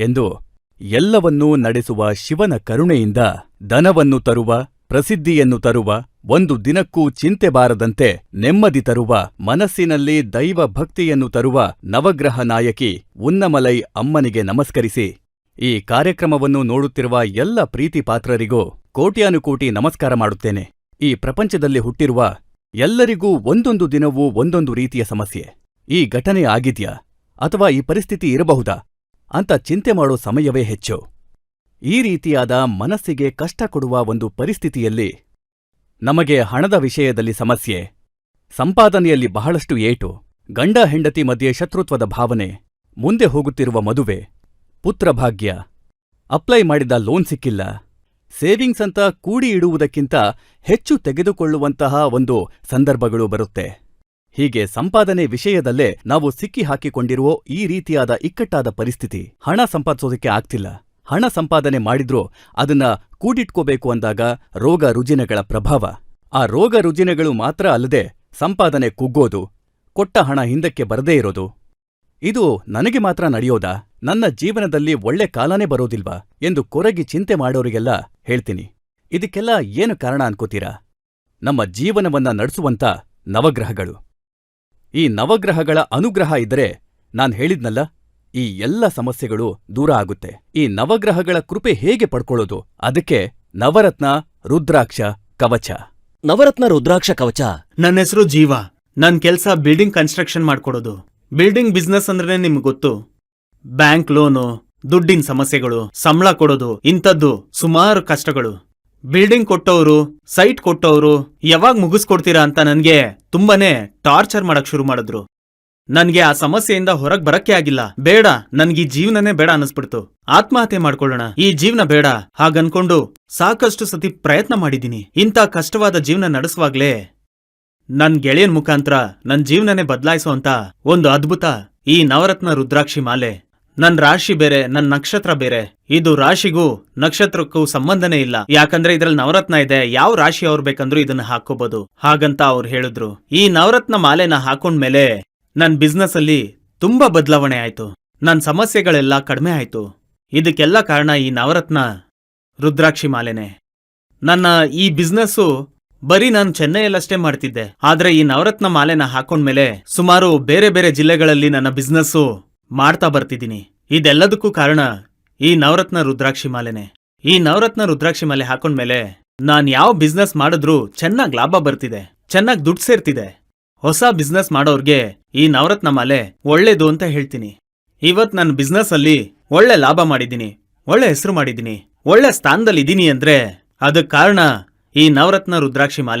ಎಂದು ಎಲ್ಲವನ್ನೂ ನಡೆಸುವ ಶಿವನ ಕರುಣೆಯಿಂದ ಧನವನ್ನು ತರುವ, ಪ್ರಸಿದ್ಧಿಯನ್ನು ತರುವ, ಒಂದು ದಿನಕ್ಕೂ ಚಿಂತೆ ಬಾರದಂತೆ ನೆಮ್ಮದಿ ತರುವ, ಮನಸ್ಸಿನಲ್ಲಿ ದೈವ ಭಕ್ತಿಯನ್ನು ತರುವ ನವಗ್ರಹ ನಾಯಕಿ ಉನ್ನಮಲೈ ಅಮ್ಮನಿಗೆ ನಮಸ್ಕರಿಸಿ. ಈ ಕಾರ್ಯಕ್ರಮವನ್ನು ನೋಡುತ್ತಿರುವ ಎಲ್ಲ ಪ್ರೀತಿ ಪಾತ್ರರಿಗೂ ಕೋಟ್ಯಾನುಕೋಟಿ ನಮಸ್ಕಾರ ಮಾಡುತ್ತೇನೆ. ಈ ಪ್ರಪಂಚದಲ್ಲಿ ಹುಟ್ಟಿರುವ ಎಲ್ಲರಿಗೂ ಒಂದೊಂದು ದಿನವೂ ಒಂದೊಂದು ರೀತಿಯ ಸಮಸ್ಯೆ. ಈ ಘಟನೆ ಆಗಿದ್ಯಾ ಅಥವಾ ಈ ಪರಿಸ್ಥಿತಿ ಇರಬಹುದಾ? ಅಂತ ಚಿಂತೆ ಮಾಡೋ ಸಮಯವೇ ಹೆಚ್ಚು. ಈ ರೀತಿಯಾದ ಮನಸ್ಸಿಗೆ ಕಷ್ಟ ಕೊಡುವ ಒಂದು ಪರಿಸ್ಥಿತಿಯಲ್ಲಿ ನಮಗೆ ಹಣದ ವಿಷಯದಲ್ಲಿ ಸಮಸ್ಯೆ, ಸಂಪಾದನೆಯಲ್ಲಿ ಬಹಳಷ್ಟು ಏಟು, ಗಂಡ ಹೆಂಡತಿ ಮಧ್ಯೆ ಶತ್ರುತ್ವದ ಭಾವನೆ, ಮುಂದೆ ಹೋಗುತ್ತಿರುವ ಮದುವೆ ಪುತ್ರಭಾಗ್ಯ ಅಪ್ಲೈ ಮಾಡಿದ ಲೋನ್ ಸಿಕ್ಕಿಲ್ಲ, ಸೇವಿಂಗ್ಸ್ ಅಂತ ಕೂಡಿ ಇಡುವುದಕ್ಕಿಂತ ಹೆಚ್ಚು ತೆಗೆದುಕೊಳ್ಳುವಂತಹ ಒಂದು ಸಂದರ್ಭಗಳು ಬರುತ್ತೆ. ಹೀಗೆ ಸಂಪಾದನೆ ವಿಷಯದಲ್ಲೇ ನಾವು ಸಿಕ್ಕಿ ಹಾಕಿಕೊಂಡಿರುವ ಈ ರೀತಿಯಾದ ಇಕ್ಕಟ್ಟಾದ ಪರಿಸ್ಥಿತಿ ಹಣ ಸಂಪಾದಿಸೋದಕ್ಕೆ ಆಗ್ತಿಲ್ಲ. ಹಣ ಸಂಪಾದನೆ ಮಾಡಿದ್ರೂ ಅದನ್ನ ಕೂಡಿಟ್ಕೋಬೇಕು ಅಂದಾಗ ರೋಗ ರುಜಿನಗಳ ಪ್ರಭಾವ. ಆ ರೋಗ ರುಜಿನಗಳು ಮಾತ್ರ ಅಲ್ಲದೆ ಸಂಪಾದನೆ ಕುಗ್ಗೋದು, ಕೊಟ್ಟ ಹಣ ಹಿಂದಕ್ಕೆ ಬರದೇ ಇರೋದು. ಇದು ನನಗೆ ಮಾತ್ರ ನಡೆಯೋದಾ? ನನ್ನ ಜೀವನದಲ್ಲಿ ಒಳ್ಳೆ ಕಾಲನೇ ಬರೋದಿಲ್ವಾ? ಎಂದು ಕೊರಗಿ ಚಿಂತೆ ಮಾಡೋರಿಗೆಲ್ಲ ಹೇಳ್ತೀನಿ. ಇದಕ್ಕೆಲ್ಲ ಏನು ಕಾರಣ ಅನ್ಕೋತೀರಾ? ನಮ್ಮ ಜೀವನವನ್ನ ನಡೆಸುವಂತ ನವಗ್ರಹಗಳು. ಈ ನವಗ್ರಹಗಳ ಅನುಗ್ರಹ ಇದ್ದರೆ ನಾನ್ ಹೇಳಿದ್ನಲ್ಲ ಈ ಎಲ್ಲ ಸಮಸ್ಯೆಗಳು ದೂರ ಆಗುತ್ತೆ. ಈ ನವಗ್ರಹಗಳ ಕೃಪೆ ಹೇಗೆ ಪಡ್ಕೊಳ್ಳೋದು? ಅದಕ್ಕೆ ನವರತ್ನ ರುದ್ರಾಕ್ಷ ಕವಚ. ನವರತ್ನ ರುದ್ರಾಕ್ಷ ಕವಚ? ನನ್ನ ಹೆಸರು ಜೀವ. ನನ್ ಕೆಲ್ಸ ಬಿಲ್ಡಿಂಗ್ ಕನ್ಸ್ಟ್ರಕ್ಷನ್ ಮಾಡ್ಕೊಡೋದು. ಬಿಲ್ಡಿಂಗ್ ಬಿಸ್ನೆಸ್ ಅಂದ್ರೆ ನಿಮ್ಗೆ ಗೊತ್ತು. ಬ್ಯಾಂಕ್ ಲೋನು ದುಡ್ಡಿನ ಸಮಸ್ಯೆಗಳು ಸಂಬಳ ಕೊಡೋದು ಇಂಥದ್ದು ಸುಮಾರು ಕಷ್ಟಗಳು. ಬಿಲ್ಡಿಂಗ್ ಕೊಟ್ಟವರು, ಸೈಟ್ ಕೊಟ್ಟವರು ಯಾವಾಗ ಮುಗಿಸ್ಕೊಡ್ತೀರಾ ಅಂತ ನನ್ಗೆ ತುಂಬಾನೇ ಟಾರ್ಚರ್ ಮಾಡಕ್ ಶುರು ಮಾಡಿದ್ರು. ನನ್ಗೆ ಆ ಸಮಸ್ಯೆಯಿಂದ ಹೊರಗ್ ಬರಕ್ಕೆ ಆಗಿಲ್ಲ. ಬೇಡ, ನನ್ಗೆ ಈ ಜೀವನನೇ ಬೇಡ ಅನಿಸ್ಬಿಡ್ತು ಆತ್ಮಹತ್ಯೆ ಮಾಡ್ಕೊಳ್ಳೋಣ. ಈ ಜೀವನ ಬೇಡ. ಹಾಗನ್ಕೊಂಡು ಸಾಕಷ್ಟು ಸತಿ ಪ್ರಯತ್ನ ಮಾಡಿದ್ದೀನಿ. ಇಂಥ ಕಷ್ಟವಾದ ಜೀವನ ನಡೆಸುವಾಗ್ಲೇ ನನ್ ಗೆಳೆಯನ್ ಮುಖಾಂತರ ನನ್ ಜೀವನನೇ ಬದಲಾಯಿಸೋ ಅಂತ ಒಂದು ಅದ್ಭುತ ಈ ನವರತ್ನ ರುದ್ರಾಕ್ಷಿ ಮಾಲೆ. ನನ್ ರಾಶಿ ಬೇರೆ, ನನ್ ನಕ್ಷತ್ರ ಬೇರೆ. ಇದು ರಾಶಿಗೂ ನಕ್ಷತ್ರಕ್ಕೂ ಸಂಬಂಧನೇ ಇಲ್ಲ. ಯಾಕಂದ್ರೆ ಇದ್ರಲ್ಲಿ ನವರತ್ನ ಇದೆ, ಯಾವ ರಾಶಿ ಅವ್ರು ಬೇಕಂದ್ರೂ ಇದನ್ನ ಹಾಕೋಬಹುದು ಹಾಗಂತ ಅವ್ರು ಹೇಳಿದ್ರು. ಈ ನವರತ್ನ ಮಾಲೆನ ಹಾಕೊಂಡ್ಮೇಲೆ ನನ್ ಬಿಸ್ನೆಸ್ ಅಲ್ಲಿ ತುಂಬಾ ಬದಲಾವಣೆ ಆಯ್ತು. ನನ್ ಸಮಸ್ಯೆಗಳೆಲ್ಲ ಕಡಿಮೆ ಆಯ್ತು. ಇದಕ್ಕೆಲ್ಲ ಕಾರಣ ಈ ನವರತ್ನ ರುದ್ರಾಕ್ಷಿ ಮಾಲೆನೆ. ನನ್ನ ಈ ಬಿಸ್ನೆಸ್ಸು ಬರೀ ನಾನು ಚೆನ್ನೈಯಲ್ಲಷ್ಟೇ ಮಾಡ್ತಿದ್ದೆ. ಆದ್ರೆ ಈ ನವರತ್ನ ಮಾಲೆನ ಹಾಕೊಂಡ್ಮೇಲೆ ಸುಮಾರು ಬೇರೆ ಬೇರೆ ಜಿಲ್ಲೆಗಳಲ್ಲಿ ನನ್ನ ಬಿಸ್ನೆಸ್ಸು ಮಾಡ್ತಾ ಬರ್ತಿದ್ದೀನಿ. ಇದೆಲ್ಲದಕ್ಕೂ ಕಾರಣ ಈ ನವರತ್ನ ರುದ್ರಾಕ್ಷಿ ಮಾಲೆನೆ. ಈ ನವರತ್ನ ರುದ್ರಾಕ್ಷಿ ಮಾಲೆ ಹಾಕೊಂಡ್ಮೇಲೆ ನಾನ್ ಯಾವ ಬಿಸ್ನೆಸ್ ಮಾಡಿದ್ರೂ ಚೆನ್ನಾಗ್ ಲಾಭ ಬರ್ತಿದೆ. ಚೆನ್ನಾಗ್ ದುಡ್ಡು ಸೇರ್ತಿದೆ. ಹೊಸ ಬಿಸ್ನೆಸ್ ಮಾಡೋರ್ಗೆ ಈ ನವರತ್ನ ಮಾಲೆ ಒಳ್ಳೇದು ಅಂತ ಹೇಳ್ತೀನಿ. ಇವತ್ ನನ್ನ ಬಿಸ್ನೆಸ್ ಅಲ್ಲಿ ಒಳ್ಳೆ ಲಾಭ ಮಾಡಿದ್ದೀನಿ. ಒಳ್ಳೆ ಹೆಸರು ಮಾಡಿದ್ದೀನಿ. ಒಳ್ಳೆ ಸ್ಥಾನದಲ್ಲಿ ಇದೀನಿ ಅಂದ್ರೆ ಅದಕ್ ಕಾರಣ ಈ ನವರತ್ನ ರುದ್ರಾಕ್ಷಿ ಮಾಲೆ.